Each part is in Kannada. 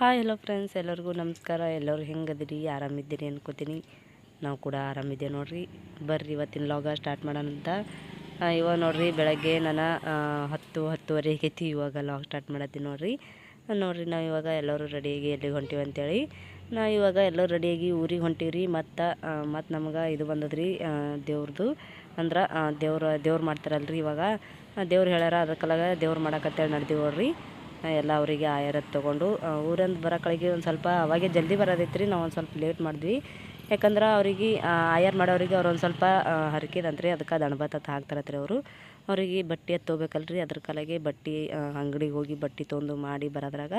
ಹಾಯ್ ಹಲೋ ಫ್ರೆಂಡ್ಸ್ ಎಲ್ಲರಿಗೂ ನಮಸ್ಕಾರ. ಎಲ್ಲರೂ ಹೆಂಗದಿರಿ? ಆರಾಮಿದ್ದೀರಿ ಅನ್ಕೋತೀನಿ. ನಾವು ಕೂಡ ಆರಾಮಿದ್ದೇವೆ ನೋಡ್ರಿ. ಬರ್ರಿ, ಇವತ್ತಿನ ಲಾಗ ಸ್ಟಾರ್ಟ್ ಮಾಡೋಣ ಅಂತ. ಇವಾಗ ನೋಡ್ರಿ, ಬೆಳಗ್ಗೆ ನಾನು ಹತ್ತು, ಹತ್ತುವರೆ ಆಗೈತಿ. ಇವಾಗ ಲಾಗ್ ಸ್ಟಾರ್ಟ್ ಮಾಡತ್ತೀನಿ ನೋಡ್ರಿ. ನೋಡ್ರಿ, ನಾವು ಇವಾಗ ಎಲ್ಲರೂ ರೆಡಿಯಾಗಿ ಎಲ್ಲಿಗೆ ಹೊಂಟೀವಿ ಅಂತೇಳಿ. ನಾವು ಇವಾಗ ಎಲ್ಲರೂ ರೆಡಿಯಾಗಿ ಊರಿಗೆ ಹೊಂಟೀವಿ ಮತ್ತು ಮತ್ತು ನಮ್ಗೆ ಇದು ಬಂದದ್ರಿ ದೇವ್ರದ್ದು ಅಂದ್ರೆ ದೇವ್ರ, ದೇವ್ರು ಮಾಡ್ತಾರಲ್ರಿ ಇವಾಗ. ದೇವ್ರು ಹೇಳ್ಯಾರ ಅದಕ್ಕೆಲ್ಲ ದೇವ್ರು ಮಾಡಕತ್ತೇಳಿ ನೋಡ್ರಿ. ಎಲ್ಲ ಅವರಿಗೆ ಆಯರತ್ ತೊಗೊಂಡು ಊರಿಂದ ಬರೋಕಳಿಗೆ ಒಂದು ಸ್ವಲ್ಪ ಅವಾಗೆ ಜಲ್ದಿ ಬರೋದೈತ್ರಿ, ನಾವು ಒಂದು ಸ್ವಲ್ಪ ಲೇಟ್ ಮಾಡಿದ್ವಿ. ಯಾಕಂದ್ರೆ ಅವರಿಗೆ ಆಯರ್ ಮಾಡೋರಿಗೆ ಅವ್ರು ಒಂದು ಸ್ವಲ್ಪ ಹರಕಿದಂತ್ರಿ, ಅದಕ್ಕೆ ದಣಬತ್ತ ಹಾಕ್ತಾರತ್ರಿ ಅವರು. ಅವರಿಗೆ ಬಟ್ಟೆ ಎತ್ತು ತೊಗೋಬೇಕಲ್ರಿ ಅದ್ರ ಕಲೆಗೆ ಬಟ್ಟೆ ಅಂಗಡಿಗೆ ಹೋಗಿ ಬಟ್ಟೆ ತೊಂದು ಮಾಡಿ ಬರೋದ್ರಾಗ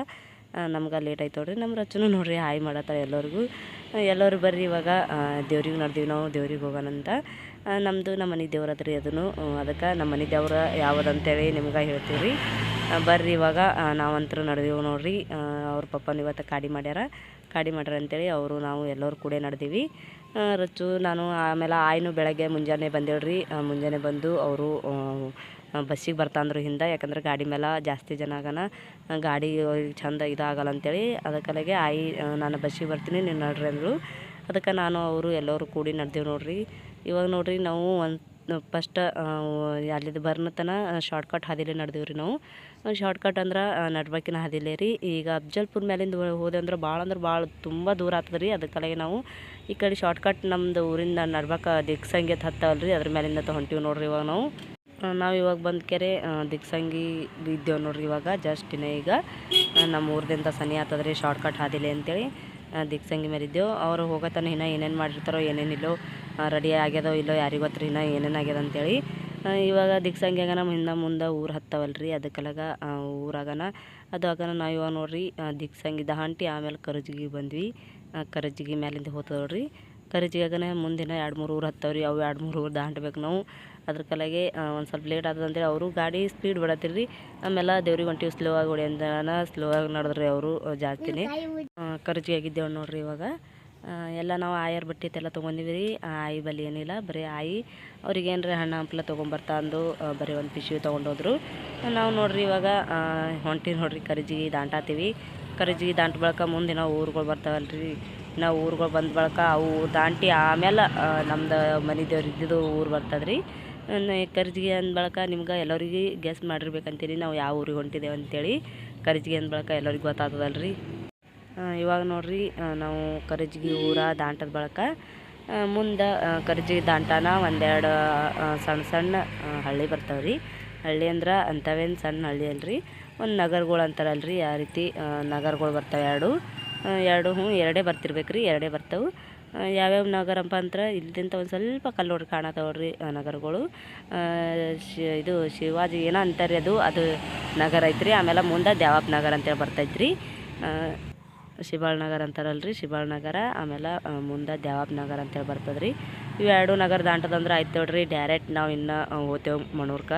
ನಮ್ಗೆ ಲೇಟ್ ಆಯ್ತು ನೋಡ್ರಿ ನಮ್ಮ ರಚನು ನೋಡ್ರಿ, ಹಾಯ್ ಮಾಡತ್ತಾರೆ ಎಲ್ಲರಿಗೂ. ಎಲ್ಲರೂ ಬರ್ರಿ ಇವಾಗ ದೇವ್ರಿಗೆ ನಡ್ದೀವಿ ನಾವು, ದೇವ್ರಿಗೆ ಹೋಗೋಣಂತ. ನಮ್ಮದು ನಮ್ಮ ಮನೆ ದೇವ್ರ ಅದ್ರಿ ಅದನ್ನು ಅದಕ್ಕೆ ನಮ್ಮ ಮನೆ ದೇವ್ರ ಯಾವುದಂತೇಳಿ ನಿಮ್ಗೆ ಹೇಳ್ತೀವಿ ರೀ ಬರ್ರಿ ಇವಾಗ ನಾವಂತರೂ ನಡೆದೀವಿ ನೋಡ್ರಿ. ಅವ್ರ ಪಪ್ಪನ ಇವತ್ತು ಕಾಡಿ ಮಾಡ್ಯಾರ. ಕಾಡಿ ಮಾಡ್ಯಾರ ಅಂತೇಳಿ ಅವರು, ನಾವು ಎಲ್ಲರೂ ಕೂಡ ನಡೆದೀವಿ. ರಚ್ಚು, ನಾನು ಆಮೇಲೆ ಆಯ್ನು ಬೆಳಗ್ಗೆ ಮುಂಜಾನೆ ಬಂದೇಳ್ರಿ. ಮುಂಜಾನೆ ಬಂದು ಅವರು ಬಸ್ಸಿಗೆ ಬರ್ತಾಂದ್ರು ಹಿಂದೆ. ಯಾಕಂದ್ರೆ ಗಾಡಿ ಮೇಲೆ ಜಾಸ್ತಿ ಜನ ಆಗನ. ಗಾಡಿ ಚಂದ ಇದಾಗಲ್ಲ ಅಂತೇಳಿ ಅದಕ್ಕಲೆಗೆ ಆಯಿ ನಾನು ಬಸ್ಸಿಗೆ ಬರ್ತೀನಿ, ನೀನು ನಡ್ರಿ ಅಂದರು. ಅದಕ್ಕೆ ನಾನು, ಅವರು ಎಲ್ಲರೂ ಕೂಡಿ ನಡೆದೀವಿ ನೋಡ್ರಿ. ಇವಾಗ ನೋಡ್ರಿ ನಾವು ಒಂದು ಫಸ್ಟ್ ಅಲ್ಲಿದ್ದು ಬರ್ನತನ ಶಾರ್ಟ್ಕಟ್ ಹಾದಿಲಿ ನಡೆದೀವಿ ನಾವು. ಶಾರ್ಟ್ಕಟ್ ಅಂದ್ರೆ ನಡ್ಬೇಕಿನ ಹಾದಿಲೇ ರೀ. ಈಗ ಅಫ್ಜಲ್ಪುರ ಮೇಲಿಂದ ಹೋದೆ ಅಂದ್ರೆ ಭಾಳ ಅಂದ್ರೆ ಭಾಳ ತುಂಬ ದೂರ ಆಗ್ತದೆ ರೀ ಅದಕ್ಕಾಗಿ ನಾವು ಈ ಕಡೆ ಶಾರ್ಟ್ಕಟ್ ನಮ್ಮದು ಊರಿಂದ ನಡ್ಬಾಕ ದಿಕ್ಸಂಗಿ ಅಂತ ಹತ್ತವಲ್ಲ ರೀ ಅದ್ರ ಮೇಲಿಂದ ಹೊಂಟೀವಿ ನೋಡ್ರಿ ಇವಾಗ ನಾವು. ನಾವು ಇವಾಗ ಬಂದ ಕೆರೆ ದಿಕ್ಸಂಗಿ ಇದ್ದೇವೆ ನೋಡ್ರಿ ಇವಾಗ ಜಸ್ಟ್ ಇನ್ನೇ ಈಗ. ನಮ್ಮ ಊರಿಂದ ಸನಿ ಆಗ್ತದೆ ರೀ ಶಾರ್ಟ್ಕಟ್ ಹಾದಿಲೆ ಅಂತೇಳಿ. ದಿಕ್ಸಂಗಿ ಮೇಲೆ ಇದ್ದೇವೆ. ಅವರು ಹೋಗತನ ಇನ್ನೂ ಏನೇನು ಮಾಡಿರ್ತಾರೋ ಏನೇನಿಲ್ಲೋ ರೆಡಿ ಆಗ್ಯದೋ ಇಲ್ಲೋ ಯಾರಿಗೆ ಗೊತ್ತ್ರಿ ಇನ್ನೂ ಏನೇನು ಆಗ್ಯದ ಅಂತೇಳಿ. ಇವಾಗ ದಿಕ್ಸಂಗ್ಯಾಗ ನಮ್ಮ ಹಿಂದೆ ಮುಂದೆ ಊರು ಹತ್ತವಲ್ಲ ರೀ ಅದಕ್ಕೆಲ್ಲಾಗ ಊರಾಗನ ಅದು ಆಗನ ನಾವು ಇವಾಗ ನೋಡ್ರಿ ದಿಕ್ಸಂಗಿ ದಾಂಟಿ ಆಮೇಲೆ ಕರಜಿಗೆ ಬಂದ್ವಿ. ಕರಜಿಗೆ ಮ್ಯಾಲಿಂದ ಹೋತವ್ರಿ ನೋಡ್ರಿ ಕರಜಿಗಾಗನ ಮುಂದಿನ ಎರಡು ಮೂರು ಊರು ಹತ್ತವ್ರಿ ಅವು ಎರಡು ಮೂರು ಊರು ದಾಟಬೇಕು ನಾವು. ಅದ್ರ ಕಲಾಗೆ ಒಂದು ಸ್ವಲ್ಪ ಲೇಟ್ ಆದಂದ್ರೆ ಅಂತೇಳಿ ಅವರು ಗಾಡಿ ಸ್ಪೀಡ್ ಬಿಡತ್ತಿರ್ರಿ ಆಮೇಲೆ ದೇವ್ರಿಗೆ ಹೊಂಟಿವಿ ಸ್ಲೋ ಆಗಿ ಹೊಡಿ ಸ್ಲೋ ಆಗಿ ನಡೆದ್ರಿ ಅವರು ಜಾಸ್ತಿನೇ. ಕರ್ಜಿಗೆ ಆಗಿದ್ದೇವೆ ನೋಡ್ರಿ ಇವಾಗ. ಎಲ್ಲ ನಾವು ಆಯರ್ ಬಟ್ಟೆ ಎಲ್ಲ ತೊಗೊಂಡಿವಿ ರೀ. ಆಯಿ ಬಲಿ ಏನಿಲ್ಲ, ಬರೀ ಆಯಿ. ಅವ್ರಿಗೆ ಏನರ ಹಣ್ಣು ಹಂಪ್ಲ ತೊಗೊಂಬರ್ತಾ ಅಂದು ಬರೀ ಒಂದು ಪಿಶು ತೊಗೊಂಡೋದ್ರು. ನಾವು ನೋಡ್ರಿ ಇವಾಗ ಹೊಂಟಿ ನೋಡ್ರಿ ಕರ್ಜಿ ದಾಂಟಾತೀವಿ. ಕರ್ಜಿ ದಾಂಟ ಬಳಕ ಮುಂದೆ ನಾವು ಊರುಗಳು ಬರ್ತಾವಲ್ರಿ. ನಾವು ಊರುಗಳು ಬಂದ ಬಳಕ ಅವು ದಾಂಟಿ ಆಮೇಲೆ ನಮ್ದು ಮನೆ ದೇವ್ರು ಇದ್ದಿದ್ದು ಊರು ಬರ್ತದ್ರಿ. ಕರ್ಜಿಗೆ ಅಂದ ಬಳಕ ನಿಮ್ಗೆ ಎಲ್ಲರಿಗೆ ಗೆಸ್ ಮಾಡಿರ್ಬೇಕಂತೀರಿ, ನಾವು ಯಾವ ಊರಿಗೆ ಹೊಂಟಿದ್ದೇವೆ ಅಂತೇಳಿ. ಕರ್ಜಿಗೆ ಅಂದ ಬಳಕ ಎಲ್ಲರಿಗೂ ಗೊತ್ತಾಗ್ತದಲ್ರಿ ಇವಾಗ ನೋಡ್ರಿ ನಾವು ಕರಜ್ಗಿ ಊರ ದಾಂಟದ ಬಳಕ ಮುಂದೆ ಕರಜ್ಗಿ ದಾಂಟಾನ ಒಂದೆರಡು ಸಣ್ಣ ಸಣ್ಣ ಹಳ್ಳಿ ಬರ್ತಾವೆ ರೀ ಹಳ್ಳಿ ಅಂದ್ರೆ ಅಂಥವೇನು ಸಣ್ಣ ಹಳ್ಳಿ ಅಲ್ರಿ. ಒಂದು ನಗರಗಳು ಅಂತಾರಲ್ರಿ, ಆ ರೀತಿ ನಗರಗಳು ಬರ್ತಾವೆ ಎರಡು. ಎರಡು ಹ್ಞೂ, ಎರಡೇ ಬರ್ತಿರ್ಬೇಕು ರೀ ಎರಡೇ ಬರ್ತವೆ. ಯಾವ್ಯಾವ ನಗರಪ್ಪ ಅಂದ್ರೆ ಇಲ್ಲಿಂದ ಒಂದು ಸ್ವಲ್ಪ ಕಲ್ಲೋಡ್ರಿ ಕಾಣತಾವ ರೀ ನಗರಗಳು. ಇದು ಶಿವಾಜಿ ಏನೋ ಅಂತಾರೆ ಅದು ಅದು ನಗರ ಐತ್ರಿ. ಆಮೇಲೆ ಮುಂದೆ ದ್ಯಾವಪ್ಪ ನಗರ ಅಂತೇಳಿ ಬರ್ತೈತ್ರಿ. ಶಿಬಾಳ್ ನಗರ ಅಂತಾರಲ್ರಿ. ಶಿಬಾಳ್ ನಗರ ಆಮೇಲೆ ಮುಂದೆ ದ್ಯಾವಪ್ಪ ನಗರ ಅಂತೇಳಿ ಬರ್ತದ್ರಿ. ಇವು ಎರಡು ನಗರ ದಾಂಟದಂದ್ರೆ ಆಯ್ತು ನೋಡ್ರಿ. ಡೈರೆಕ್ಟ್ ನಾವು ಇನ್ನು ಹೋತೇವೆ ಮಣೂರ್ಕ.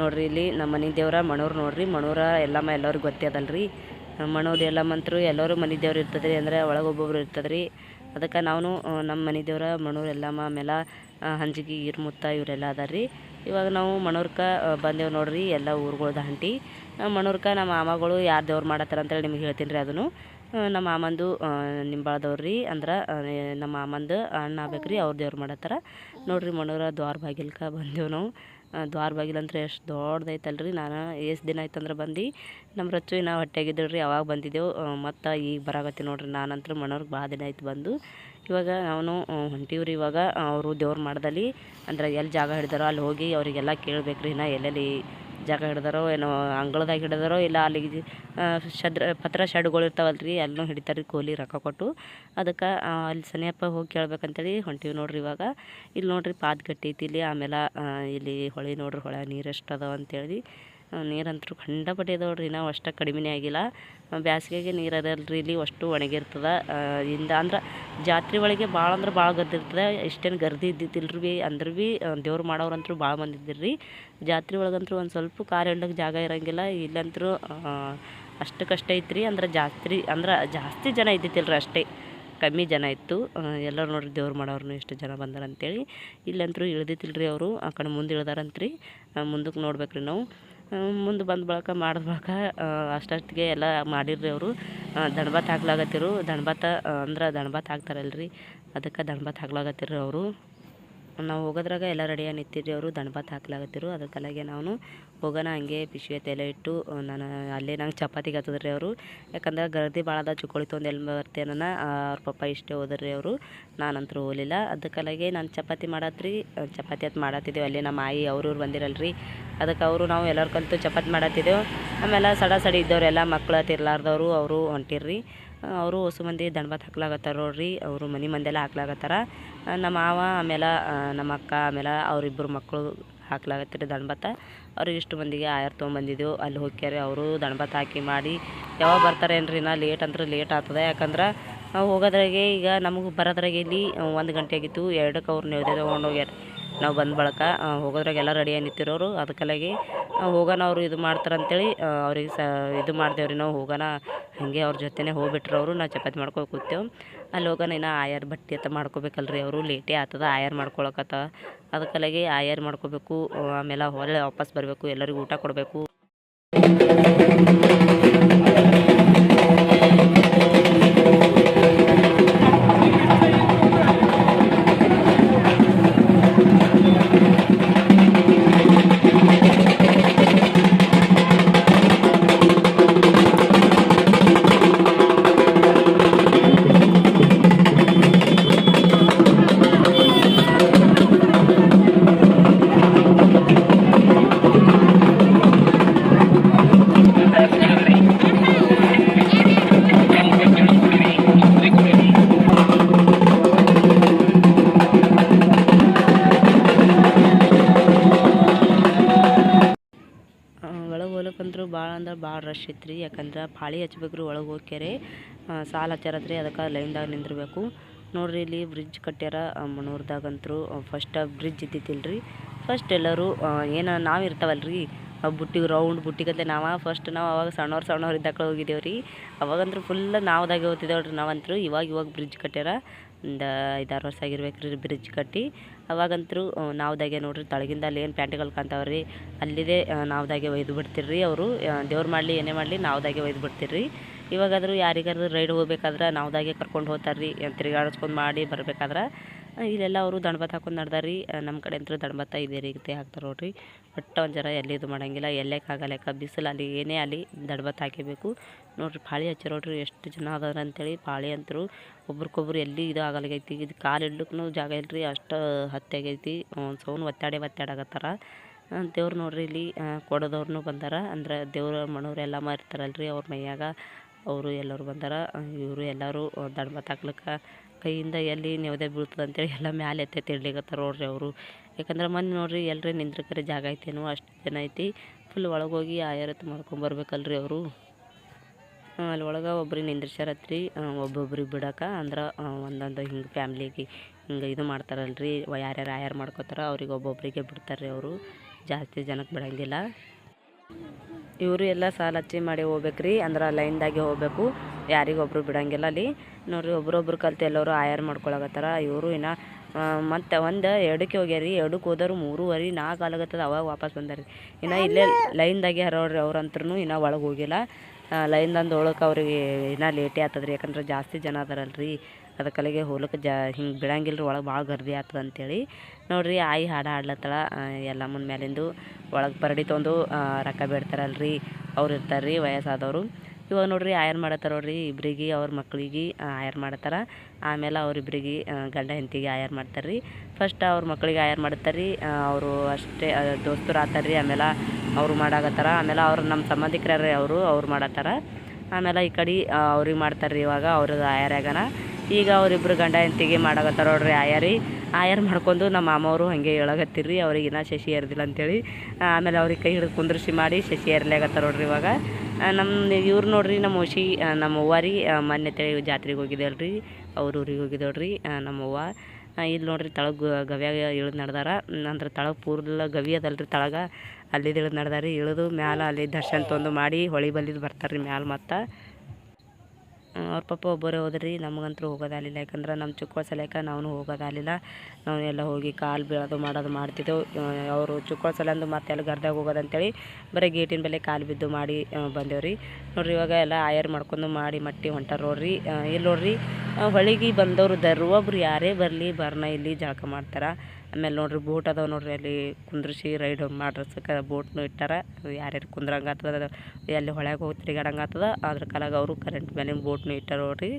ನೋಡ್ರಿ ಇಲ್ಲಿ ನಮ್ಮ ಮನೆ ದೇವ್ರ ಮಣೂರು ನೋಡ್ರಿ. ಮಣೂರ ಎಲ್ಲಮ್ಮ ಎಲ್ಲರಿಗೂ ಗೊತ್ತೇ ಅದಲ್ರಿ. ಮಣೂರು ಎಲ್ಲಮ್ಮಂತರು ಎಲ್ಲರೂ ಮನೆ ದೇವ್ರು ಇರ್ತದೆ ರೀ ಅಂದರೆ ಒಳಗೆ ಒಬ್ಬೊಬ್ರು ಇರ್ತದೆ ರೀ ಅದಕ್ಕೆ ನಾವು ನಮ್ಮ ಮನೆ ದೇವ್ರ, ಮಣೂರು ಎಲ್ಲಮ್ಮ, ಆಮೇಲೆ ಹಂಜಿಗಿ ಇರ್ಮುತ್ತ ಇವರೆಲ್ಲ ಅದಾರ ರೀ ಇವಾಗ ನಾವು ಮಣೂರ್ಕ ಬಂದೇವು ನೋಡ್ರಿ. ಎಲ್ಲ ಊರುಗಳ್ದು ದಾಂಟಿ ಮಣೂರ್ಕ ನಮ್ಮ ಮಾಮಗಳು ಯಾರು ದೇವ್ರು ಮಾಡತ್ತಾರ ಅಂತೇಳಿ ನಿಮ್ಗೆ ಹೇಳ್ತೀನಿ ರೀ ಅದನ್ನು ನಮ್ಮ ಮಾಮಂದು ನಿಂಬಾಳ್ದವ್ರು ಅಂದ್ರೆ ನಮ್ಮ ಮಾಮಂದು ಅಣ್ಣ ಆಗ್ಬೇಕು ರೀ ಅವ್ರು ದೇವ್ರು ಮಾಡತ್ತಾರ. ನೋಡ್ರಿ ಮಣೂರ ದ್ವಾರ ಬಾಗಿಲ್ಕ ಬಂದೆವು ನಾವು. ದ್ವಾರ ಬಾಗಿಲು ಅಂದ್ರೆ ಎಷ್ಟು ದೊಡ್ಡದೈತಲ್ರಿ. ನಾನು ಎಷ್ಟು ದಿನ ಆಯ್ತಂದ್ರೆ ಬಂದು ನಮ್ಮ ರಚ್ಚು ನಾವು ಹೊಟ್ಟೆಗಿದ್ದಳು ರೀ ಅವಾಗ ಬಂದಿದ್ದೆವು. ಮತ್ತು ಈಗ ಬರಾಗತ್ತೆ ನೋಡ್ರಿ, ನಾನಂತರ ಮನೋರ್ಗೆ ಭಾಳ ದಿನ ಆಯ್ತು ಬಂದು. ಇವಾಗ ನಾವು ಹೊಂಟೀವ್ರಿ ಇವಾಗ, ಅವರು ದೇವ್ರು ಮಾಡ್ದಲ್ಲಿ. ಅಂದ್ರೆ ಎಲ್ಲಿ ಜಾಗ ಹಿಡ್ದಾರೋ, ಅಲ್ಲಿ ಹೋಗಿ ಅವರಿಗೆಲ್ಲ ಕೇಳ್ಬೇಕು ರೀ ನಾ ಎಲ್ಲೆಲ್ಲಿ ಜಾಗ ಹಿಡ್ದಾರೋ ಏನೋ ಅಂಗಳದಾಗ ಹಿಡಿದಾರೋ ಇಲ್ಲ ಅಲ್ಲಿಗೆ ಶದ್ರ, ಪತ್ರ ಶೆಡ್ಗಳು ಇರ್ತಾವಲ್ಲ ರೀ ಅಲ್ಲೂ ಹಿಡಿತಾರೆ ರೀ ಕೂಲಿ ರೊಕ್ಕ ಕೊಟ್ಟು. ಅದಕ್ಕೆ ಅಲ್ಲಿ ಸನಿಯಪ್ಪ ಹೋಗಿ ಕೇಳ್ಬೇಕಂತೇಳಿ ಹೊಂಟೀವಿ ನೋಡ್ರಿ ಇವಾಗ. ಇಲ್ಲಿ ನೋಡ್ರಿ ಪಾದಗಟ್ಟಿ ಐತಿ ಇಲ್ಲಿ, ಆಮೇಲೆ ಇಲ್ಲಿ ಹೊಳೆ ನೋಡ್ರಿ, ಹೊಳೆ ನೀರು ಎಷ್ಟು ಅದಾವ ಅಂತೇಳಿ. ನೀರಂತೂ ಖಂಡಪಟ್ಟಿ ಅದಾವ ನಾವು ಅಷ್ಟು ಕಡಿಮೆನೇ ಆಗಿಲ್ಲ. ಬ್ಯಾಸಿಗೆಗೆ ನೀರು ಅದಲ್ರಿ, ಇಲ್ಲಿ ಅಷ್ಟು ಒಣಗಿರ್ತದೆ ಇಂದ ಅಂದ್ರೆ ಜಾತ್ರೆ ಒಳಗೆ ಭಾಳ ಅಂದ್ರೆ ಭಾಳ ಗದ್ದಿರ್ತದೆ ಇಷ್ಟೇನು ಗರ್ದಿ ಇದ್ದಿದ್ದಿಲ್ಲ ರೀ ಅಂದ್ರೆ ಭೀ ದೇವ್ರು ಮಾಡೋರಂತೂ ಭಾಳ ಮಂದಿ ರೀ ಜಾತ್ರೆ ಒಳಗಂತೂ ಒಂದು ಸ್ವಲ್ಪ ಕಾರ್ ಎಳ್ಳಕ್ಕೆ ಜಾಗ ಇರಂಗಿಲ್ಲ. ಇಲ್ಲಂತರೂ ಕಷ್ಟ ಐತ್ರಿ. ಅಂದ್ರೆ ಜಾತ್ರೆ, ಅಂದ್ರೆ ಜಾಸ್ತಿ ಜನ ಇದ್ದಿತ್ತಿಲ್ಲ ರೀ ಅಷ್ಟೇ. ಕಮ್ಮಿ ಜನ ಇತ್ತು. ಎಲ್ಲರೂ ನೋಡ್ರಿ ದೇವ್ರು ಮಾಡೋರು ಎಷ್ಟು ಜನ ಬಂದಾರ ಅಂತೇಳಿ ಇಲ್ಲಂತರೂ ಇಳ್ದಿತ್ತಿಲ್ಲ ರೀ ಅವರು. ಆ ಕಡೆ ಮುಂದೆ ಇಳ್ದಾರಂತ್ರಿ. ಮುಂದಕ್ಕೆ ನೋಡ್ಬೇಕು ರೀ ನಾವು. ಮುಂದೆ ಬಂದ ಬಳಕ ಮಾಡಿದ ಬಳಕ ಅಷ್ಟೊತ್ತಿಗೆ ಎಲ್ಲ ಮಾಡಿರ್ರಿ ಅವರು. ದಣ್ಬಾತ್ ಹಾಕ್ಲಾಗತ್ತಿರು ದಣ್ಬಾತ ಅಂದ್ರೆ ದಣ್ಬಾತ್ ಹಾಕ್ತಾರಲ್ರಿ. ಅದಕ್ಕೆ ದಣ್ಬಾತ್ ಹಾಕ್ಲಾಗತ್ತಿರು ಅವರು. ನಾವು ಹೋಗೋದ್ರಾಗ ಎಲ್ಲ ರೆಡಿಯಾಗಿ ನಿಂತಿರಿ ಅವರು ದಣಪಾತ್ ಹಾಕ್ಲಾಗತ್ತಿರು. ಅದ್ರ ಕಲಾಗೆ ನಾನು ಹೋಗೋಣ, ಹಂಗೆ ಪಿಶ್ವೆ ತಲೆ ಇಟ್ಟು ನಾನು ಅಲ್ಲೇ ನಂಗೆ ಚಪಾತಿ ಹತ್ತದ್ರಿ ಅವರು. ಯಾಕಂದ್ರೆ ಗರ್ದಿ ಭಾಳ ಅದ ಚುಕ್ಕೋಳಿ ಒಂದು ಎಲ್ಲಿ ಬರ್ತೇನ ಅವ್ರ ಪಪ್ಪ ಇಷ್ಟೇ ಹೋದ್ರಿ ಅವರು. ನಾನಂತರೂ ಹೋಗಲಿಲ್ಲ. ಅದಕ್ಕಲ್ಲಾಗೆ ನಾನು ಚಪಾತಿ ಮಾಡತ್ರಿ. ಚಪಾತಿ ಅದು ಮಾಡತ್ತಿದ್ದೇವೆ ಅಲ್ಲಿ ನಮ್ಮ ಆಯಿ ಅವ್ರವ್ರು ಬಂದಿರಲ್ರಿ. ಅದಕ್ಕೆ ಅವರು ನಾವು ಎಲ್ಲರೂ ಕಲಿತು ಚಪಾತಿ ಮಾಡತ್ತಿದ್ದೆವು ಆಮೇಲೆ ಸಡ ಸಡಿ ಇದ್ದವರೆಲ್ಲ ಮಕ್ಳು ಹತ್ತಿರಲಾರ್ದವರು ಅವರು ಹೊಂಟಿರ್ರಿ. ಅವರು ಹೊಸ ಮಂದಿ ದಣ್ಬತ್ ಹಾಕ್ಲಾಗತ್ತಾರ ನೋಡ್ರಿ, ಅವರು ಮನೆ ಮಂದೆಲ್ಲ ಹಾಕ್ಲಾಗತ್ತಾರ ನಮ್ಮ ಮಾವ ಆಮೇಲೆ ನಮ್ಮ ಅಕ್ಕ ಆಮೇಲೆ ಅವರಿಬ್ಬರು ಮಕ್ಕಳು ಹಾಕ್ಲಾಗತ್ತಿರಿ ದಣ್ಬತ್ತ ಅವ್ರಿಗೆ ಇಷ್ಟು ಮಂದಿಗೆ ಆಯರ್ ತೊಗೊಂಬಂದಿದ್ದೆವು ಅಲ್ಲಿ ಹೋಗ್ಯಾರೆ ಅವರು ದಣ್ಬತ್ ಹಾಕಿ ಮಾಡಿ. ಯಾವಾಗ ಬರ್ತಾರೇನ್ರಿ ನಾ ಲೇಟ್ ಅಂದ್ರೆ ಲೇಟ್ ಆಗ್ತದೆ. ಯಾಕಂದ್ರೆ ನಾವು ಹೋಗೋದ್ರಾಗೆ ಈಗ ನಮಗೆ ಬರೋದ್ರಾಗೆ ಇಲ್ಲಿ ಒಂದು ಗಂಟೆ ಆಗಿತ್ತು. ಎರಡಕ್ಕೆ ಅವ್ರು ನೆವ್ದೆ ತೊಗೊಂಡು ಹೋಗ್ಯಾರ. ನಾವು ಬಂದ ಬಳಿಕ ಹೋಗೋದ್ರಾಗ ಎಲ್ಲ ರೆಡಿಯಾಗಿ ನಿಂತಿರೋರು ಅದಕ್ಕಲಾಗಿ ಹೋಗೋಣ ಅವರು ಇದು ಮಾಡ್ತಾರೆ ಅಂತೇಳಿ ಅವ್ರಿಗೆ ಸ, ಇದು ಮಾಡ್ದೇವ್ರಿ ನಾವು ಹೋಗೋಣ, ಹಾಗೆ ಅವ್ರ ಜೊತೆನೇ ಹೋಗ್ಬಿಟ್ರು ಅವರು ನಾವು ಚಪಾತಿ ಮಾಡ್ಕೊಂಡು ಕೂತೇವು. ಅಲ್ಲಿ ಹೋಗೋಣ, ಇನ್ನು ಆಯರ್ ಬಟ್ಟೆ ಅಂತ ಮಾಡ್ಕೋಬೇಕಲ್ರಿ ಅವರು, ಲೇಟೇ ಆಗ್ತದ ಆಯರ್ ಮಾಡ್ಕೊಳಕತ್ತ ಅದಕ್ಕಲಾಗಿ ಆಯರ್ ಮಾಡ್ಕೋಬೇಕು, ಆಮೇಲೆ ಹೊರಳೆ ವಾಪಸ್ ಬರಬೇಕು, ಎಲ್ಲರಿಗೂ ಊಟ ಕೊಡಬೇಕು. ರಶ್ ರೀ ಯಾಕಂದ್ರೆ ಪಾಳಿ ಹಚ್ಬೇಕ್ರಿ ಒಳಗೆ ಹೋಗ್ಯಾರೆ ಸಾಲ ಹಚ್ಚಾರತ್ರಿ, ಅದಕ್ಕೆ ಲೈನ್ದಾಗ ನಿಂದಿರಬೇಕು. ನೋಡ್ರಿ ಇಲ್ಲಿ ಬ್ರಿಡ್ಜ್ ಕಟ್ಟ್ಯಾರ ಮನೂರ್ದಾಗಂತರೂ. ಫಸ್ಟ್ ಬ್ರಿಡ್ಜ್ ಇದ್ದಿತ್ತಿಲ್ರಿ. ಫಸ್ಟ್ ಎಲ್ಲರೂ ಏನು ನಾವು ಇರ್ತಾವಲ್ರಿ. ಬುಟ್ಟಿಗೆ ರೌಂಡ್ ಬುಟ್ಟಿಗತ್ತೆ ನಾವು. ಫಸ್ಟ್ ನಾವು ಅವಾಗ ಸಣ್ಣವ್ರು ಸಣ್ಣವ್ರು ಇದ್ದಾಕ ಹೋಗಿದ್ದೇವೆ ರೀ ಅವಾಗಂದ್ರೆ ಫುಲ್ ನಾವ್ದಾಗೆ ಹೋಗ್ತಿದ್ದೇವೆ ರೀ ನಾವಂತರೂ. ಇವಾಗ ಇವಾಗ ಬ್ರಿಡ್ಜ್ ಕಟ್ಟ್ಯಾರ ಒಂದು ಐದಾರು ವರ್ಷ ಆಗಿರ್ಬೇಕು ರೀ ಬ್ರಿಡ್ಜ್ ಕಟ್ಟಿ. ಅವಾಗಂತೂ ನಾವ್ದಾಗೆ ನೋಡ್ರಿ ತಳಗಿಂದ ಅಲ್ಲಿ ಏನು ಪ್ಯಾಂಟ್ಗಳು ಕಾಣ್ತಾವ್ರಿ, ಅಲ್ಲಿದೆ ನಾವ್ದಾಗೆ ಒಯ್ದು ಬಿಡ್ತಿರ್ರಿ ಅವರು. ದೇವ್ರು ಮಾಡಲಿ, ಏನೇ ಮಾಡಲಿ, ನಾವ್ದಾಗೆ ಒಯ್ದು ಬಿಡ್ತಿರ್ರಿ. ಇವಾಗಾದರೂ ಯಾರಿಗಾದ್ರೂ ರೈಡ್ ಹೋಗ್ಬೇಕಾದ್ರೆ ನಾವ್ದಾಗೆ ಕರ್ಕೊಂಡು ಹೋಗ್ತಾರ್ರಿ, ತಿರುಗಾಡಿಸ್ಕೊಂಡು ಮಾಡಿ ಬರ್ಬೇಕಾದ್ರೆ. ಇಲ್ಲೆಲ್ಲ ಅವರು ದಣ್ಬತ್ ಹಾಕೊಂಡು ನಡ್ದಾರಿ ನಮ್ಮ ಕಡೆ ಅಂತೂ ದಣ್ಬತ್ತ ಇದೇ ರೀತಿ ಹಾಕ್ತಾರೆ ನೋಡ್ರಿ. ಒಟ್ಟು ಒಂದು ಜರ ಎಲ್ಲಿ ಇದು ಮಾಡೋಂಗಿಲ್ಲ. ಎಲ್ಲಕ್ಕಾಗಲ್ಲಕ್ಕ ಬಿಸಿಲು ಅಲ್ಲಿ ಏನೇ ಅಲ್ಲಿ ದಣ್ಬತ್ ಹಾಕಿಬೇಕು ನೋಡ್ರಿ ಪಾಳಿ ಹಚ್ಚಿ ನೋಡ್ರಿ ಎಷ್ಟು ಜನ ಅದಾರ ಅಂತೇಳಿ ಪಾಳಿ ಅಂತರು. ಒಬ್ರಿಗೊಬ್ರು ಎಲ್ಲಿ ಇದು ಆಗಲ್ಗೈತಿ. ಇದು ಕಾಲು ಇಡ್ಲಿಕ್ಕೂ ಜಾಗ ಇಲ್ರಿ, ಅಷ್ಟು ಹತ್ತಿ ಆಗೈತಿ ಒಂದು ಸೌನ್ ಒತ್ತಾಡೆ ಒತ್ತಾಡಕತ್ತಾರ ದೇವ್ರು ನೋಡ್ರಿ ಇಲ್ಲಿ ಕೊಡೋದವ್ರನ್ನೂ ಬಂದಾರ. ಅಂದ್ರೆ ದೇವ್ರ ಎಲ್ಲ ಇರ್ತಾರಲ್ರಿ ಅವ್ರ ಮೈಯಾಗ. ಅವರು ಎಲ್ಲರೂ ಬಂದಾರ. ಇವರು ಎಲ್ಲರೂ ದಣ್ಬತ್ ಹಾಕ್ಲಿಕ್ಕೆ ಕೈಯಿಂದ ಎಲ್ಲಿ ನೆವದೆ ಬೀಳ್ತದೆ ಅಂತೇಳಿ ಎಲ್ಲ ಮ್ಯಾಲೆ ಎತ್ತೈತಿ ಇಡ್ಲಿಕತ್ತಾರ ನೋಡ್ರಿ ಅವರು. ಯಾಕಂದ್ರೆ ಮೊನ್ನೆ ನೋಡ್ರಿ ನಿಂದ್ರ ನಿಂದ್ರಕರೆ ಜಾಗ ಐತೇನೋ ಅಷ್ಟು ಜನ ಐತಿ. ಫುಲ್ ಒಳಗೋಗಿ ಆಯರತ್ತು ಮಾಡ್ಕೊಂಬರ್ಬೇಕಲ್ರಿ ಅವರು. ಅಲ್ಲಿ ಒಳಗೆ ಒಬ್ರಿಗೆ ನಿಂದ್ರಿಸ್ಯಾರತ್ರಿ ಒಬ್ಬೊಬ್ರಿಗೆ ಬಿಡಕ್ಕೆ ಅಂದ್ರೆ ಒಂದೊಂದು ಹಿಂಗೆ ಫ್ಯಾಮ್ಲಿಗೆ ಹಿಂಗೆ ಇದು ಮಾಡ್ತಾರಲ್ರಿ ಯಾರ್ಯಾರು ಆಯರ್ ಮಾಡ್ಕೋತಾರ ಅವ್ರಿಗೆ ಒಬ್ಬೊಬ್ಬರಿಗೆ ಬಿಡ್ತಾರೆ ಅವರು. ಜಾಸ್ತಿ ಜನಕ್ಕೆ ಬಿಡೋಂಗಿಲ್ಲ. ಇವರು ಎಲ್ಲ ಸಾಲ ಹಚ್ಚಿ ಮಾಡಿ ಹೋಗ್ಬೇಕ್ರಿ, ಅಂದ್ರೆ ಲೈನ್ದಾಗೆ ಹೋಗ್ಬೇಕು. ಯಾರಿಗೊಬ್ರು ಬಿಡೋಂಗಿಲ್ಲ ಅಲ್ಲಿ. ನೋಡ್ರಿ, ಒಬ್ರೊಬ್ರು ಕಲ್ತು ಎಲ್ಲರೂ ಆಯರ್ ಮಾಡ್ಕೊಳಕತ್ತಾರ. ಇವರು ಇನ್ನು ಮತ್ತು ಒಂದು ಎರಡಕ್ಕೆ ಹೋಗ್ಯಾರಿ, ಎರಡಕ್ಕೆ ಹೋದವ್ರು ಮೂರುವರೆ ನಾಲ್ಕು ಆಗತ್ತದ ಅವಾಗ ವಾಪಸ್ ಬಂದಾರಿ. ಇನ್ನು ಇಲ್ಲೇ ಲೈನ್ದಾಗೆ ಹರೋಡ್ರಿ ಅವ್ರಂತ್ರೂ ಇನ್ನು ಒಳಗೆ ಹೋಗಿಲ್ಲ. ಲೈನ್ದಂದು ಹೋಳಕ್ಕೆ ಅವ್ರಿಗೆ ಇನ್ನೂ ಲೇಟೇ ಆಗ್ತದ್ರಿ ಯಾಕಂದ್ರೆ ಜಾಸ್ತಿ ಜನ ಅದರಲ್ರಿ. ಅದಕ್ಕಲ್ಲಿಗೆ ಹೋಲಕ್ಕೆ ಜಾ, ಹಿಂಗೆ ಬಿಡಂಗಿಲ್ಲ ರೀ ಒಳಗೆ ಭಾಳ ಗರ್ದಿ ಆಗ್ತದೆ ಅಂತೇಳಿ. ನೋಡಿರಿ, ಆಯಿ ಹಾಡು ಹಾಡ್ಲತ್ತಳ. ಎಲ್ಲ ಮುಂದೆ ಮೇಲಿಂದು ಒಳಗೆ ಪರಡಿ ತೊಂದು ರೊಕ್ಕ ಬೇಡ್ತಾರಲ್ರಿ. ಅವ್ರು ಇರ್ತಾರೆ ರೀ ವಯಸ್ಸಾದವರು. ಇವಾಗ ನೋಡ್ರಿ, ಆಯರ್ ಮಾಡತ್ತಾರ ನೋಡ್ರಿ ಇಬ್ರಿಗೆ, ಅವ್ರ ಮಕ್ಕಳಿಗೆ ಆಯರ್ ಮಾಡತ್ತಾರ. ಆಮೇಲೆ ಅವರಿಬ್ಬರಿಗೆ ಗಂಡ ಹೆಂಡತಿಗೆ ಆಯರ್ ಮಾಡ್ತಾರೆ ರೀ ಫಸ್ಟ್ ಅವ್ರ ಮಕ್ಳಿಗೆ ಆಯರ್ ಮಾಡ್ತಾರೆ ರೀ ಅವರು ಅಷ್ಟೇ ದೋಸ್ತರು ಆತಾರೆ ರೀ ಆಮೇಲೆ ಅವರು ಮಾಡಾಕತ್ತಾರ. ಆಮೇಲೆ ಅವ್ರು ನಮ್ಮ ಸಂಬಂಧಿಕರೇ ಅವರು, ಅವ್ರು ಮಾಡತ್ತಾರ. ಆಮೇಲೆ ಈ ಕಡೆ ಅವ್ರಿಗೆ ಮಾಡ್ತಾರೆ ಇವಾಗ ಅವ್ರದ್ದು ಆಯಾರ್ಯಾಗನ ಈಗ ಅವರಿಬ್ಬರು ಗಂಡ ಹೆಂಡತಿಗೆ ಮಾಡಾಕತ್ತಾರ ನೋಡ್ರಿ, ಆಯರಿ. ಆಯರ್ ಮಾಡ್ಕೊಂಡು ನಮ್ಮ ಮಾಮವರು ಹಾಗೆ ಹೇಳಾಗತ್ತೀರಿ ಅವ್ರಿಗೆ ಇನ್ನೂ ಶಶಿ ಏರ್ದಿಲ್ಲ ಅಂತೇಳಿ. ಆಮೇಲೆ ಅವ್ರಿಗೆ ಕೈ ಹಿಡಿದು ಕುಂದ್ರಿಸಿ ಮಾಡಿ ಶಶಿ ಏರ್ಲಾಗತ್ತಾರ ನೋಡ್ರಿ ಇವಾಗ. ನಮ್ಮ ಇವ್ರು ನೋಡ್ರಿ ನಮ್ಮ ಹುಷಿ ನಮ್ಮ ಅವ್ವಾರಿ ಮೊನ್ನೆ ತೇಳಿ ಜಾತ್ರೆಗೆ ಹೋಗಿದ್ದೇವಲ್ರಿ ಅವ್ರ ಊರಿಗೆ ಹೋಗಿದ್ದೇವ್ರಿ ನಮ್ಮ ಅವ್ವ. ಇಲ್ಲಿ ನೋಡ್ರಿ ತಳಗ ಗವ್ಯಾಗ ಇಳಿದು ನಡ್ದಾರ. ಅಂದ್ರೆ ತಳಗ ಪೂರ್ಲ ಗವಿ ಅದಲ್ರಿ ತಳಗ. ಅಲ್ಲಿದ್ದು ಇಳಿದು ನಡ್ದಾರಿ, ಇಳಿದು ಮ್ಯಾಲ ಅಲ್ಲಿ ದರ್ಶನ ತೊಂದು ಮಾಡಿ ಹೊಳಿ ಬಲ್ಲಿದ್ದು ಬರ್ತಾರೆ ರೀ ಮ್ಯಾಲ ಮತ್ತು. ಅವ್ರ ಪಾಪ ಒಬ್ಬರೇ ಹೋದ್ರಿ ನಮಗಂತೂ ಹೋಗೋದಾಗಲಿಲ್ಲ. ಯಾಕಂದ್ರೆ ನಮ್ಮ ಚಿಕ್ಕ ಸಲಕ ನಾವು ಹೋಗೋದಾಗಲಿಲ್ಲ. ನಾವು ಎಲ್ಲ ಹೋಗಿ ಕಾಲು ಬೀಳೋದು ಮಾಡೋದು ಮಾಡ್ತಿದ್ದೆವು. ಅವರು ಚಿಕ್ಕ ಸಲಂದು ಮತ್ತೆ ಎಲ್ಲ ಗರ್ದಾಗ ಹೋಗೋದಂತೇಳಿ ಬರೀ ಗೇಟಿನ ಬೆಲೆ ಕಾಲು ಬಿದ್ದು ಮಾಡಿ ಬಂದೇವು ರೀ ನೋಡ್ರಿ ಇವಾಗ ಎಲ್ಲ ಆಯರ್ ಮಾಡ್ಕೊಂಡು ಮಾಡಿ ಮಟ್ಟಿ ಹೊಂಟಾರ ನೋಡ್ರಿ. ಇಲ್ಲಿ ನೋಡ್ರಿ ಹೊಳಿಗೆ ಬಂದವರು ದರ್ವೊಬ್ರು ಯಾರೇ ಬರಲಿ ಬರ್ನ ಇಲ್ಲಿ ಜಳಕ ಮಾಡ್ತಾರೆ. ಆಮೇಲೆ ನೋಡ್ರಿ ಬೋಟ್ ಅದಾವ ನೋಡ್ರಿ, ಅಲ್ಲಿ ಕುಂದ್ರಿಸಿ ರೈಡ್ ಮಾಡ್ರಸಕ್ಕೆ ಬೋಟ್ನು ಇಟ್ಟಾರ. ಯಾರ್ಯಾರು ಕುಂದ್ರಂಗಾತದ ಆಗ್ತದ ಅಲ್ಲಿ ಹೋಗಿ ತಿರುಗಾಡಂಗೆ ಆಗ್ತದ. ಅದ್ರ ಕಾಲಾಗ ಅವರು ಕರೆಂಟ್ ಮೇಲಿನ ಬೋಟ್ನು ಇಟ್ಟಾರ ನೋಡ್ರಿ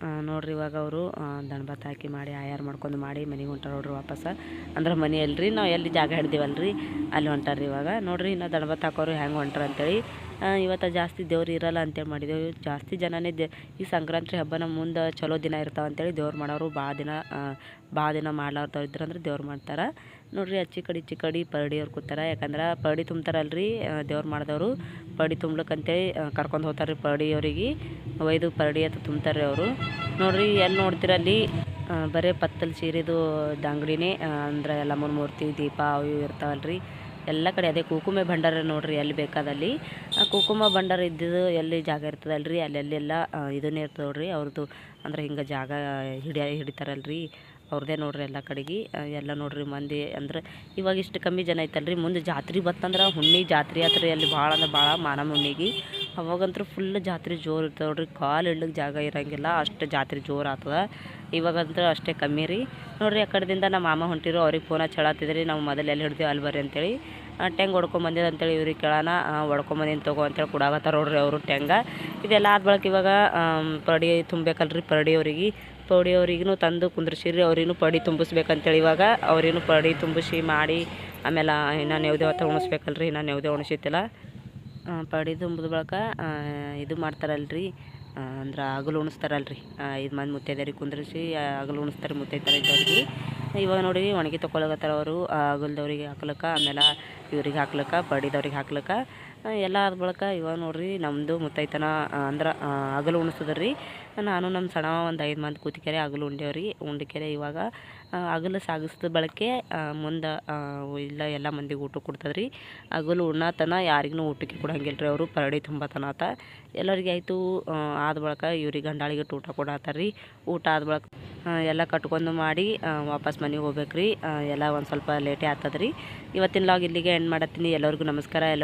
ಆ, ನೋಡ್ರಿ ಇವಾಗ ಅವರು ದಣಬತ್ ಹಾಕಿ ಮಾಡಿ, ಆಯಾರ ಮಾಡ್ಕೊಂಡು ಮಾಡಿ ಮನೆಗೆ ಹೊಂಟಾರ ನೋಡ್ರಿ ವಾಪಸ್ ಅಂದ್ರೆ ಮನೆ ಅಲ್ರಿ ನಾವು ಎಲ್ಲಿ ಜಾಗ ಹಿಡ್ದೀವಲ್ರಿ? ಅಲ್ಲಿ ಹೊಂಟಾರ್ರಿ ಇವಾಗ. ನೋಡ್ರಿ ಇನ್ನು ದಣಬತ್ ಹಾಕೋರು ಹೆಂಗೆ ಹೊಂಟ್ರ ಅಂತೇಳಿ. ಇವತ್ತು ಜಾಸ್ತಿ ದೇವ್ರು ಇರಲ್ಲ ಅಂತೇಳಿ ಮಾಡಿದೆವು. ಜಾಸ್ತಿ ಜನನೇ ದೇ, ಈ ಸಂಕ್ರಾಂತಿ ಹಬ್ಬನ ಮುಂದೆ ಚಲೋ ದಿನ ಇರ್ತಾವ ಅಂತೇಳಿ ದೇವ್ರು ಮಾಡೋರು ಭಾಳ ದಿನ ಭಾಳ ದಿನ ಮಾಡ್ಲಾರ್ದವ್ರು ಇದ್ರಂದ್ರೆ ದೇವ್ರು ಮಾಡ್ತಾರೆ. ನೋಡ್ರಿ ಅಚ್ಚಿ ಕಡೆ ಇಚ್ಚಿ ಕಡೆ ಪರಡಿ ಅವ್ರು ಕೂತಾರ. ಯಾಕಂದ್ರೆ ಪರಡಿ ತುಂಬ್ತಾರಲ್ರಿ ದೇವ್ರು ಮಾಡಿದವರು. ಪರಡಿ ತುಂಬ್ಲಕ್ಕಂತೇಳಿ ಕರ್ಕೊಂಡು ಹೋಗ್ತಾರೆ ಪರಡಿ ಅವರಿಗೆ. ಒಯ್ದು ಪರಡಿ ಅಂತ ತುಂಬ್ತಾರೆ ಅವರು. ನೋಡ್ರಿ ಎಲ್ಲಿ ನೋಡ್ತೀರಲ್ಲಿ ಬರೀ ಪತ್ತಲ್ ಸೀರೆದು ದಂಗಡಿನೇ ಅಂದ್ರೆ ಎಲ್ಲಮ್ಮನ ಮೂರ್ತಿ ದೀಪ ಅವು ಇವು ಇರ್ತಾವಲ್ರಿ. ಎಲ್ಲ ಕಡೆ ಅದೇ ಕುಕುಮೆ ಭಂಡಾರ ನೋಡಿರಿ ಎಲ್ಲಿ ಬೇಕಾದಲ್ಲಿ. ಆ ಕುಕುಮ ಭಂಡಾರ ಇದ್ದಿದ್ದು ಎಲ್ಲಿ ಜಾಗ ಇರ್ತದಲ್ರಿ ಅಲ್ಲೆಲ್ಲೆಲ್ಲ ಆ, ಇದನ್ನೇ ಇರ್ತದೆ ನೋಡಿರಿ ಅವ್ರದ್ದು ಅಂದ್ರೆ ಹಿಂಗೆ ಜಾಗ ಹಿಡಿಯ ಹಿಡಿತಾರಲ್ರಿ. ಅವ್ರದ್ದೇ ನೋಡ್ರಿ ಎಲ್ಲ ಕಡೆಗೆ ಎಲ್ಲ ನೋಡ್ರಿ ಮಂದಿ ಅಂದ್ರೆ ಇವಾಗ ಇಷ್ಟು ಕಮ್ಮಿ ಜನ ಐತಲ್ರಿ. ಮುಂದೆ ಜಾತ್ರೆ ಬತ್ತಂದ್ರೆ ಹುಣ್ಣಿ ಜಾತ್ರೆ ಆತ್ರಿ ಅಲ್ಲಿ ಭಾಳ ಅಂದ್ರೆ ಭಾಳ ಮಾನವ ಹುಣ್ಣಿಗೆ. ಅವಾಗಂತೂ ಫುಲ್ ಜಾತ್ರೆ ಜೋರು ಇರ್ತದೆ ನೋಡ್ರಿ. ಕಾಲು ಇಡ್ಲಿಕ್ಕೆ ಜಾಗ ಇರಂಗಿಲ್ಲ, ಅಷ್ಟು ಜಾತ್ರೆ ಜೋರು ಆತದ. ಇವಾಗಂತೂ ಅಷ್ಟೇ ಕಮ್ಮಿ ರೀ. ನೋಡ್ರಿ ಆ ಕಡೆದಿಂದ ನಮ್ಮ ಮಾಮ ಹೊಂಟಿರು, ಅವ್ರಿಗೆ ಫೋನ್ ಚಳಾತಿದ್ರಿ ನಾವು ಮೊದಲು ಎಲ್ಲಿ ಹಿಡ್ದೇವು ಅಲ್ಲಿ ಬರ್ರಿ ಅಂತೇಳಿ. ಟೆಂಗ್ ಹೊಡ್ಕೊಂಬಂದಿದ್ದು ಅಂತೇಳಿ ಇವ್ರಿಗೆ ಕೇಳೋಣ ಹೊಡ್ಕೊಂಬಂದಿನ ತಗೋ ಅಂತೇಳಿ ಕೊಡಾಗತ್ತಾರ ನೋಡ್ರಿ ಅವರು ಟೆಂಗ. ಇದೆಲ್ಲ ಆದ ಬಳಕ ಇವಾಗ ಪರಡಿ ತುಂಬಬೇಕಲ್ರಿ ಪರಡಿ ಅವ್ರಿಗೆ. ಪಡಿ ಅವ್ರಿಗೂ ತಂದು ಕುಂದ್ರಿಸಿರಿ ಅವ್ರಿಗೂ ಪಡಿ ತುಂಬಿಸ್ಬೇಕಂತೇಳಿ ಇವಾಗ ಅವ್ರಿಗೂ ಪಡಿ ತುಂಬಿಸಿ ಮಾಡಿ ಆಮೇಲೆ ಇನ್ನು ನೆವ್ದೆ ಹೊತ್ತ ಉಣಿಸ್ಬೇಕಲ್ರಿ, ಇನ್ನು ನೆವ್ದೆ ಉಣಿಸಿತ್ತಿಲ್ಲ. ಪಡಿ ತುಂಬಿದ ಬಳಿಕ ಇದು ಮಾಡ್ತಾರಲ್ರಿ ಅಂದ್ರೆ ಹಗಲು ಉಣಿಸ್ತಾರಲ್ರಿ. ಇದು ಮಂದಿ ಮುತ್ತೈದೆಯರಿಗೆ ಕುಂದ್ರಿಸಿ ಹಗಲು ಉಣಿಸ್ತಾರೆ ಮುತ್ತೈದೆಯರ ಇದ್ದವ್ರಿಗೆ ಇವಾಗ ನೋಡಿ ಒಣಗಿ ತೊಗೊಳಗತ್ತಾರ ಅವರು ಹಗಲ್ದವ್ರಿಗೆ ಹಾಕ್ಲಕ್ಕ, ಆಮೇಲೆ ಇವ್ರಿಗೆ ಹಾಕ್ಲಕ್ಕ, ಪಡಿದವ್ರಿಗೆ ಹಾಕ್ಲಕ್ಕ. ಎಲ್ಲ ಆದ ಬಳಿಕ ಇವಾಗ ನೋಡ್ರಿ ನಮ್ಮದು ಮುತ್ತೈತನ ಅಂದ್ರೆ ಹಗಲು ಉಣಿಸ್ತದ್ರಿ ನಾನು ನಮ್ಮ ಸಣ್ಣ ಒಂದು ಐದು ಮಂದಿ ಕೂತಿಕೆರೆ ಹಗಲು ಉಂಡೇವ್ರಿ. ಉಂಡಿಕೆರೆ ಇವಾಗ ಹಗಲು ಸಾಗಿಸಿದ ಬಳಕೆ ಮುಂದೆ ಇಲ್ಲ ಎಲ್ಲ ಮಂದಿಗೆ ಊಟ ಕೊಡ್ತದ್ರಿ. ಹಗಲು ಉಣ್ಣತನ ಯಾರಿಗೂ ಊಟಕ್ಕೆ ಕೊಡಂಗಿಲ್ಲ ರೀ ಅವರು, ಪರಡಿ ತುಂಬತನ ಆತ. ಎಲ್ಲರಿಗೆ ಆಯಿತು ಆದ ಬಳಿಕ ಇವ್ರಿಗೆ ಗಂಡಾಳಿಗೆ ಊಟ ಕೊಡತ್ತಾರ್ರಿ ಊಟ ಆದ ಬಳಿಕ ಎಲ್ಲ ಕಟ್ಕೊಂಡು ಮಾಡಿ ವಾಪಸ್ ಮನೆಗೆ ಹೋಗ್ಬೇಕ್ರಿ. ಎಲ್ಲ ಒಂದು ಸ್ವಲ್ಪ ಲೇಟೇ ಆಗ್ತದ್ರಿ. ಇವತ್ತಿನ ಲಾಗ್ ಇಲ್ಲಿಗೆ ಎಂಡ್ ಮಾಡತ್ತೀನಿ. ಎಲ್ಲರಿಗೂ ನಮಸ್ಕಾರ. ಎಲ್ಲರೂ